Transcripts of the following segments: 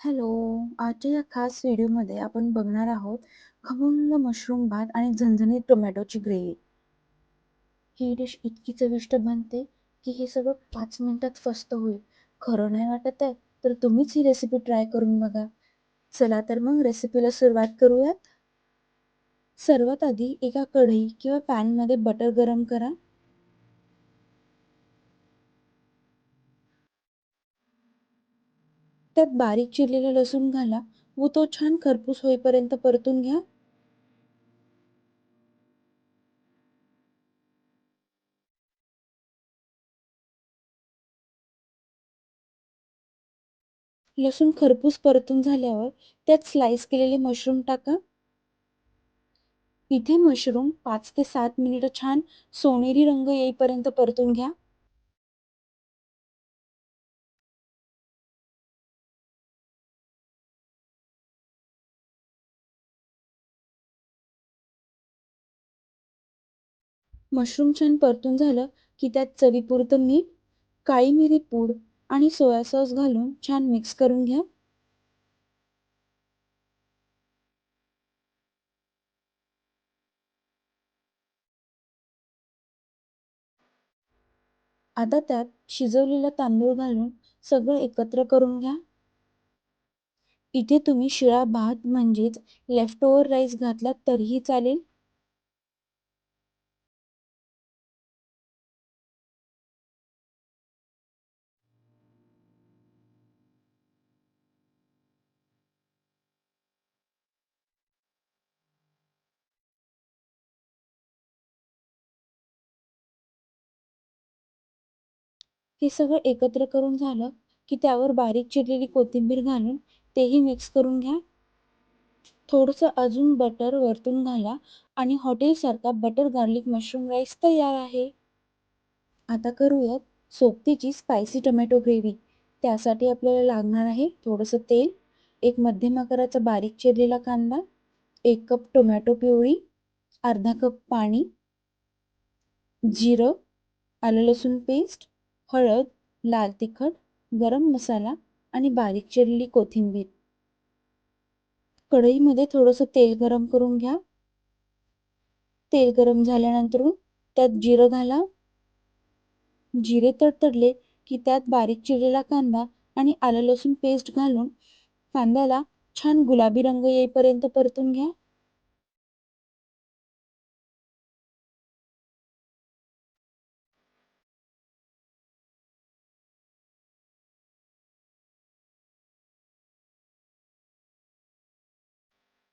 Hello. आजच्या या खास व्हिडिओमध्ये आपण बघणार आहोत खमंग मशरूम भात आणि झणझणीत टोमॅटोची ग्रेव्ही. ही डिश इतकी चविष्ट बनते की हे सगळं पाच मिनिटात फस्त होईल. खरं नाही वाटत आहे तर तुम्हीच ही रेसिपी ट्राय करून बघा. चला तर मग रेसिपीला सुरुवात करूयात. सर्वात आधी एका कढई किंवा पॅनमध्ये बटर गरम करा. त्यात बारीक चिरलेला लसूण घाला व तो छान खरपूस होईपर्यंत परतून घ्या. लसूण खरपूस परतून झाल्यावर त्यात स्लाइस केलेले मशरूम टाका. इथे मशरूम पाच ते सात मिनिटं छान सोनेरी रंग येईपर्यंत परतून घ्या. मशरूम छान परतून झालं की त्यात चवीपुरतं मीठ, काळी मिरी पूड आणि सोया सॉस घालून छान मिक्स करून घ्या. आता त्यात शिजवलेला तांदूळ घालून सगळं एकत्र करून घ्या. इथे तुम्ही शिळा भात म्हणजेच लेफ्ट ओव्हर राईस घातलात तरीही चालेल. हे सगळं एकत्र करून झालं की त्यावर बारीक चिरलेली कोथिंबीर घालून तेही मिक्स करून घ्या. थोडंसं अजून बटर वरतून घाला आणि हॉटेलसारखा बटर गार्लिक मशरूम राईस तयार आहे. आता करूयात सोबतीची स्पायसी टोमॅटो ग्रेव्ही. त्यासाठी आपल्याला लागणार आहे थोडंसं तेल, एक मध्यम आकाराचा बारीक चिरलेला कांदा, एक कप टोमॅटो प्युरी, अर्धा कप पाणी, जिरं, आलं लसूण पेस्ट, हळद, लाल तिखट, गरम मसाला आणि बारीक चिरलेली कोथिंबीर. कढईमध्ये थोडंसं तेल गरम करून घ्या. तेल गरम झाल्यानंतर त्यात जिरं घाला. जिरे तडतडले की त्यात बारीक चिरलेला कांदा आणि आलं लसूण पेस्ट घालून कांद्याला छान गुलाबी रंग येईपर्यंत परतून घ्या.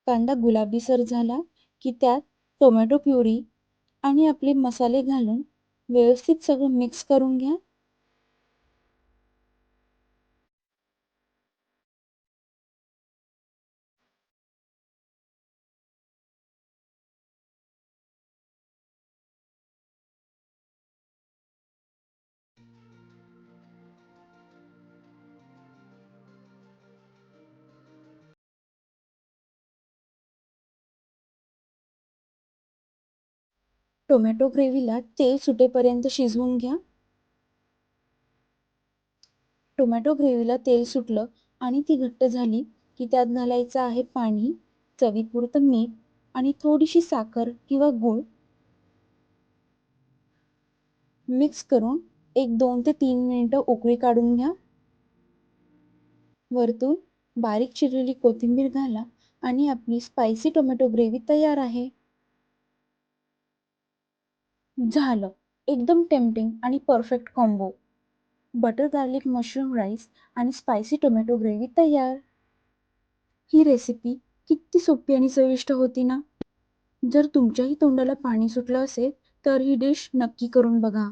कांदा गुलाबीसर झाला की त्यात टोमॅटो प्युरी आणि आपले मसाले घालून व्यवस्थित सगळं मिक्स करून घ्या. टोमॅटो ग्रेव्हीला तेल सुटेपर्यंत शिजवून घ्या. टोमॅटो ग्रेव्हीला तेल सुटलं आणि ती घट्ट झाली की त्यात घालायचं आहे पाणी, चवीपुरतं मीठ आणि थोडीशी साखर किंवा गूळ. मिक्स करून एक दोन ते तीन मिनिटं उकळी काढून घ्या. वरतून बारीक चिरलेली कोथिंबीर घाला आणि आपली स्पायसी टोमॅटो ग्रेव्ही तयार आहे. झालं एकदम टेम्पटिंग आणि perfect combo. Butter garlic mushroom rice आणि स्पायसी टोमॅटो ग्रेव्ही तयार. ही रेसिपी किती सोपी आणि चविष्ट होती ना? जर तुमच्याही तोंडाला पाणी सुटलं असेल तर ही डिश नक्की करून बघा.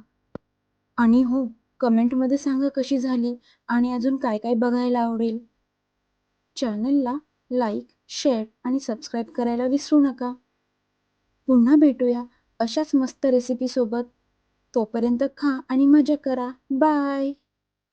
आणि हो कमेंटमध्ये सांगा कशी झाली आणि अजून काय काय बघायला आवडेल. चॅनलला लाईक, शेअर आणि सबस्क्राईब करायला विसरू नका. पुन्हा भेटूया अशाच मस्त रेसिपीसोबत. तोपर्यंत खा आणि मजा करा. बाय.